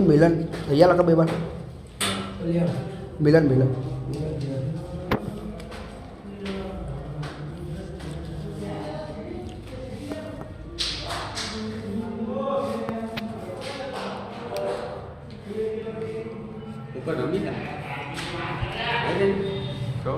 એ મિલન અહીંયા લખો બે બાર મિલન મિલન ઉપર રમી જા તો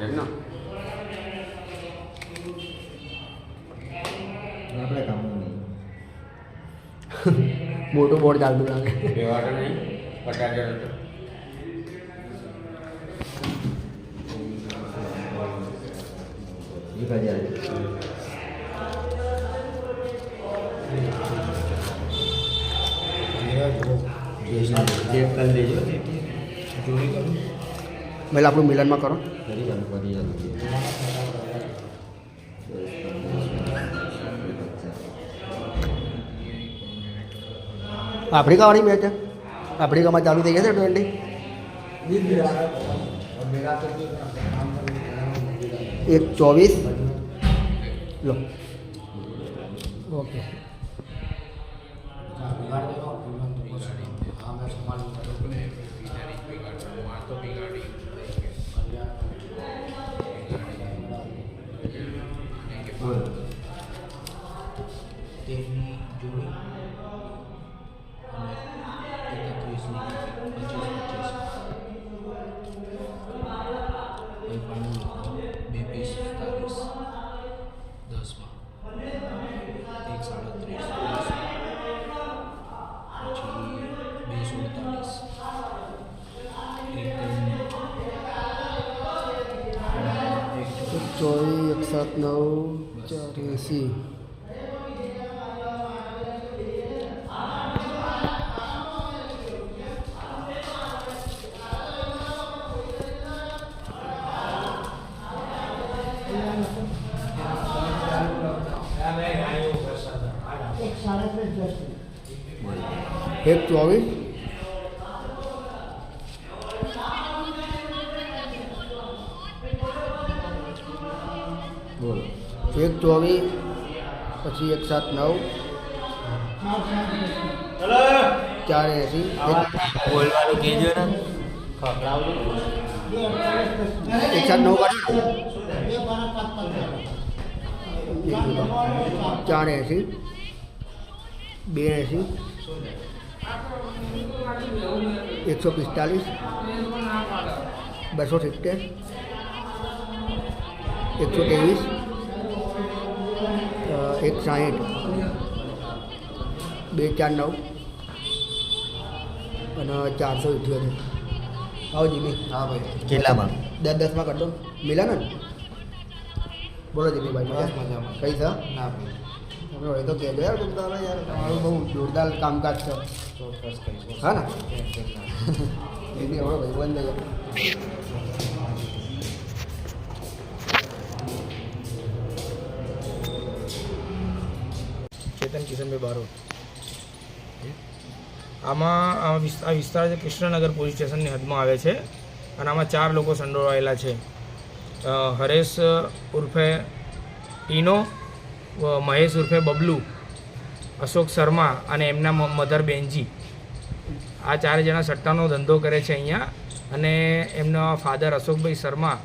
એમનો આપણે કામનું નહીં મોટું બોર્ડ ચાલતું લાગે વ્યવહાર નહીં પચાસ હજાર હતો એક હજાર ચેક કરી લેજો પહેલાં આપણું મિલનમાં કરો આફ્રિકાવાળી મેચ છે. આફ્રિકામાં ચાલુ થઈ ગયા છે ટ્વેન્ટી એક ચોવીસ. લો. ઓકે તેરની દસમાં એક સાડત્રીસ પછી બે સુડતાલીસ એક એક ચોવીસ એક સાત નવ ચાર એંસી એક ચોવીસ બોલો. એક ચોવીસ પછી એક સાત નવ. ચાર એંસી. બોલવાનું કહેજો ને. એક સાત નવ ચાર એંસી. બે એંસી. એકસો પિસ્તાલીસ બસો સિત્તેર એકસો ત્રેવીસ એક સાહીઠ બે ચાર નવ અને ચારસો ઇઠ્યોતેર. આવો જીમી. હા ભાઈ. કેટલામાં? દસ દસમાં કરી દો મિલા ને બોલો જીમીભાઈ બસ મજા મજામાં. કઈ છે? ના ભાઈ. તમે તો કહેજો યાર બહુ જોરદાર કામકાજ છે. હા ને? એ બી હવે ભાઈ બંધ ચેતન કિશનભાઈ બારોટ. આમાં આ વિસ્તાર વિસ્તાર છે કૃષ્ણનગર પોલીસ સ્ટેશનની હદમાં આવે છે અને આમાં ચાર લોકો સંડોવાયેલા છે. હરેશ ઉર્ફે ટીનો મહેશ ઉર્ફે બબલુ, અશોક શર્મા અને એમના મધર બેનજી. આ ચાર જણા સટ્ટાનો ધંધો કરે છે અહીંયા અને એમના ફાધર અશોકભાઈ શર્મા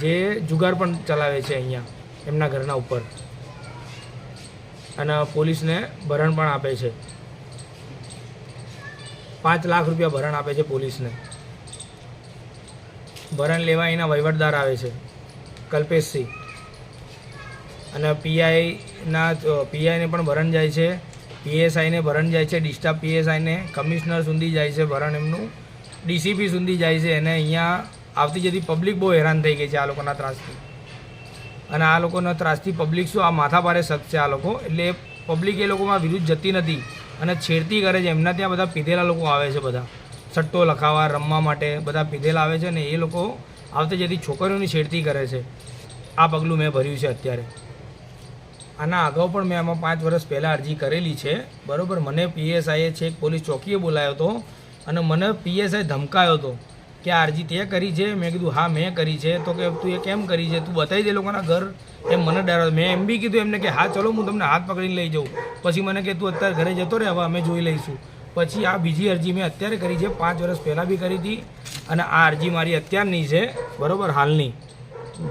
જે જુગાર પણ ચલાવે છે અહીંયા એમના ઘરના ઉપર. અને પોલીસને ભરણ પણ આપે છે. પાંચ લાખ રૂપિયા ભરણ આપે છે પોલીસને. ભરણ લેવા એના વહીવટદાર આવે છે. કલ્પેશસિંહ. અને પીઆઈના પીઆઈને પણ ભરણ જાય છે. પીએસઆઈને ભરણ જાય છે. ડિસ્ટાફ પીએસઆઈને કમિશનર સુધી જાય છે ભરણ એમનું. ડીસીપી સુધી જાય છે. અને અહીંયા આવતી જતી પબ્લિક બહુ હેરાન થઈ ગઈ છે આ લોકોના ત્રાસથી. અને આ લોકોના ત્રાસથી પબ્લિક શું, આ માથાભારે શખ્સ છે આ લોકો. એટલે પબ્લિક એ લોકોમાં વિરુદ્ધ જતી નથી. અને છેડતી કરે છે. એમના ત્યાં બધા પીધેલા લોકો આવે છે બધા. સટ્ટો લખાવા, રમવા માટે બધા પીધેલા આવે છે. અને એ લોકો આવતી જતી છોકરીઓની છેડતી કરે છે. આ પગલું મેં ભર્યું છે અત્યારે. આના અગાઉ પણ મેં આમાં પાંચ વર્ષ પહેલાં અરજી કરેલી છે. બરાબર? મને પીએસઆઈએ છેક પોલીસ ચોકીએ બોલાયો હતો અને મને પીએસઆઈ ધમકાયો હતો કે આ અરજી તે કરી છે. મેં કીધું, હા, મેં કરી છે. તો કે, તું એ કેમ કરી છે? તું બતાવી દે લોકોના ઘર. એમ મને ડર મેં એમ બી કીધું એમને કે, હા, ચલો, હું તમને હાથ પકડીને લઈ જાઉં. પછી મને કે, તું અત્યારે ઘરે જતો રહે, હવે અમે જોઈ લઈશું. પછી આ બીજી અરજી મેં અત્યારે કરી છે. પાંચ વર્ષ પહેલાં બી કરી હતી અને આ અરજી મારી અત્યારની છે. બરાબર? હાલની.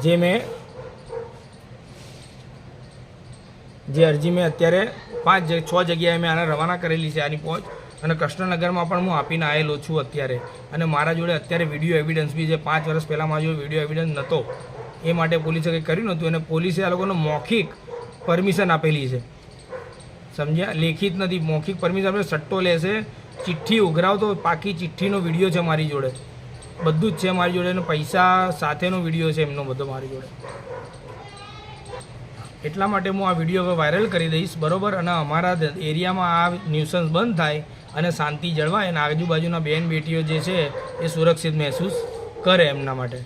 જે મેં જે અરજી મેં અત્યારે પાંચ છ જગ્યાએ મેં આને રવાના કરેલી છે આની પહોંચ. અને કૃષ્ણનગરમાં પણ હું આપીને આવેલો છું અત્યારે. અને મારા જોડે અત્યારે વીડિયો એવિડન્સ બી છે. પાંચ વર્ષ પહેલાં મારા જોડે વીડિયો એવિડન્સ નહોતો એ માટે પોલીસે કંઈ કર્યું નહોતું. અને પોલીસે આ લોકોને મૌખિક પરમિશન આપેલી છે. સમજ્યા? લેખિત નથી. મૌખિક પરમિશન આપણે સટ્ટો લેશે ચિઠ્ઠી ઉઘરાવતો. પાકી ચિઠ્ઠીનો વીડિયો છે મારી જોડે. બધું જ છે મારી જોડે. પૈસા સાથેનો વીડિયો છે એમનો બધો મારી જોડે. એટલા માટે હું આ વીડિયો હવે વાયરલ કરી દઈશ, બરોબર? અને અમારા એરિયામાં આ ન્યુસન્સ બંધ થાય અને શાંતિ જળવાય અને આજુબાજુના બેન બેટીઓ જે છે એ સુરક્ષિત મહેસૂસ કરે એમના માટે.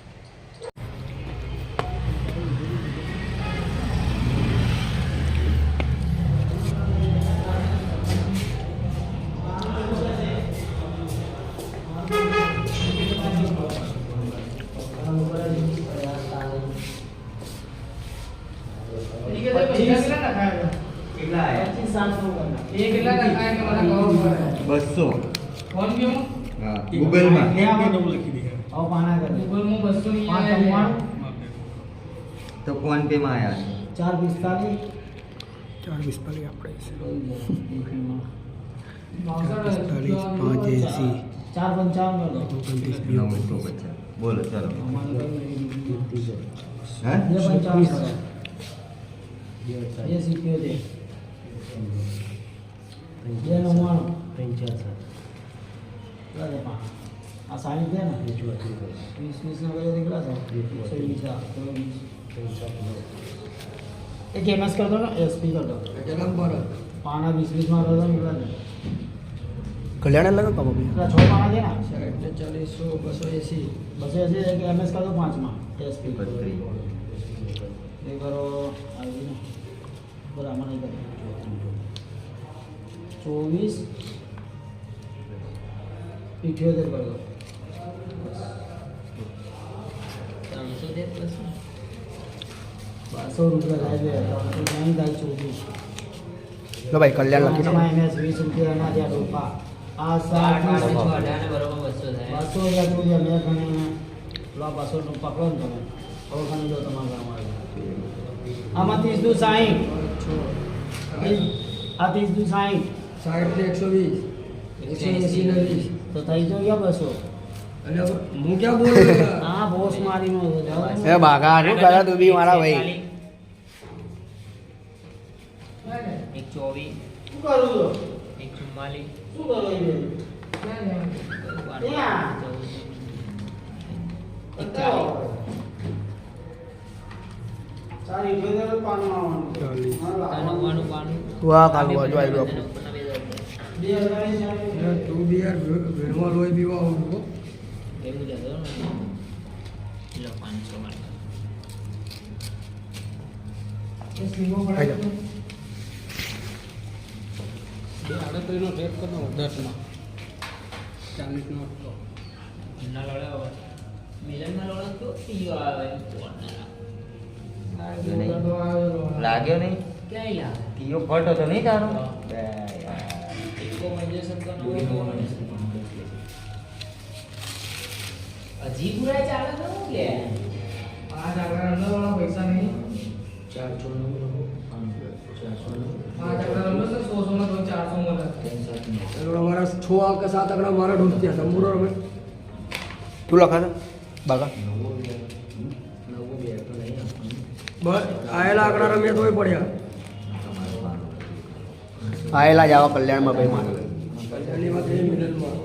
બસો હા ગૂગલમાં તો ફોન પે માં આવ્યા છે ચાર પિસ્તાલીસ ચાર પિસ્તાલીસ આપણે પિસ્તાલીસ પાંચ એંસી ચાર પંચાવન ઓગણત્રીસ નવસો પચાસ બોલો ચાલો હે બે સિત્યોતેર બે નવ્વાણું કેટલા છે પાંચ? આ સાડી છે ને વીસ વીસ ના કરે કેટલા એકસો વીસ એક એમએસ કર દો ને એસપી કર દો પાના વીસ વીસમાં કરો કેટલા કલ્યાણ લગા કામ કેટલા છ પાના છે ને ચાલીસો બસો એસી બસો એસી એક એમએસ કરો પાંચમાં એસપી બત્રીસ એ કરો આવી બરાબર નહીં કરે ચોવીસ. ઇઠ્યોતેર કરી દો. બારસો રૂપિયા થાય છે ત્રણસો નહીં થાય ચોવીસ. લો ભાઈ કલ્યાણ લખી દો. પાંચમાં MS વીસ રૂપિયા એના ત્યાં રોપા આ સાત બસો હજાર રૂપિયા મેં ગણીને લો બસો નું પકડો ને તમે. હવે ગણી દો તમારા આમાં ત્રીસનું સાહીઠ આ ત્રીસ દુ સાહીઠ સાઠ ને એકસો વીસ. એકસો એસી ને વીસ. તો થઈ તો ગયા બસો? અને હું ક્યાં બોલું હા બોસ મારી નો. એ બાગા શું કરે તું બી મારા ભાઈ? એક ચોવીસ. શું કરું છો? એક ચુમ્માલીસ. શું કરો એ વાહ કાલ બાજુ આવી ગયો ઉપરના બે હજાર. બે હજારની ચાલીસ. તું બી યાર ભેળમાં લોહી પીવા આવું એવું જ આડત્રીસનો કરતો દસમાં. ચાલીસનો તો આવે. લાગ્યો નહીં. લાગ્યો નહીં? ક્યાંય લાગે? તીયો ફટો તો નહીં તારો બે યાર. એકો મજેશન તો. નવો હજી પૂરા ચાલે તો હું લે પાંચ આંકડા અંદર વાળા પૈસા નહીં. ચારસો નવ ચારસો નવ. પાંચ આંકડા અંદર તો સો સો માં તો ચારસો મળે એટલે મારા છ આંક સાત આંકડા મારા ઢૂંઢત્યા હતા બરોબર અમે તું લખા છે બાગા બસ આયેલા આંકડા રમ્યા તોય પડ્યા. આયેલા જ આવા કલ્યાણમાં ભાઈ મિડલમાં.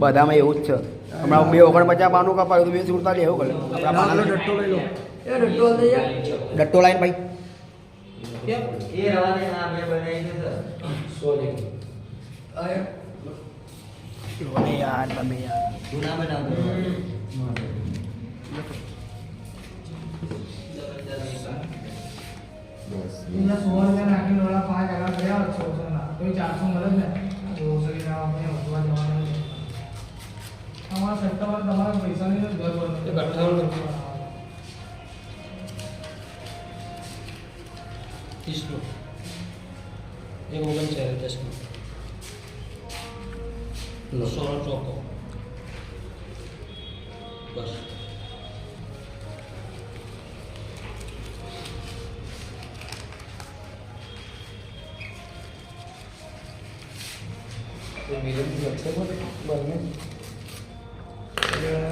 બધામાં એવું જ છે. હમણાં બે ઓગણપચાસ પાનું કપાયું તો બે સુરતા એવું કરે ડટ્ટો લઈ લો. એ ડટ્ટો ડટ્ટો લાઈન ભાઈ. એ મેં બનાવી યાર. યાર તમે યાર. તું ના બનાવતો બીજા સો રૂપિયા નાખીને વાળા પાંચ આંકડા કર્યા હોત સો સો ના તો ચારસો મળે જ ને તો શરીર આપણે વધવા જવાનું છે. આમાં એક અઠ્ઠાવન ત્રીસનું એક ઓગણચાલીસ દસનું સોળ ચોકો બસ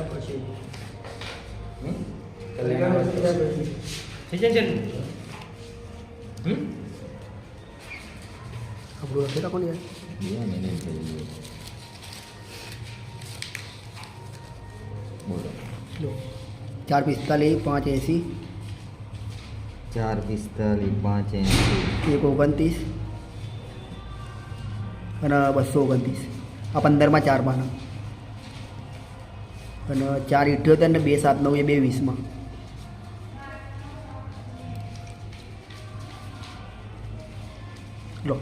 પછી થઈ જાય છે ને હમ આપણું નથી રાખો ને યાર લો ચાર પિસ્તાલીસ પાંચ એંસી ચાર પિસ્તાલીસ પાંચ એંસી એક ઓગણત્રીસ અને બસો ઓગણત્રીસ. આ પંદરમાં ચાર પાના અને ચાર ઇઠ્યોતેર ને બે સાત નવ એ બે વીસમાં. લો,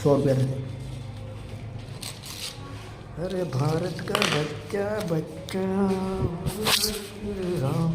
સો રૂપિયા થશે. અરે ભારત કા બચ્ચા બચ્ચા, રામ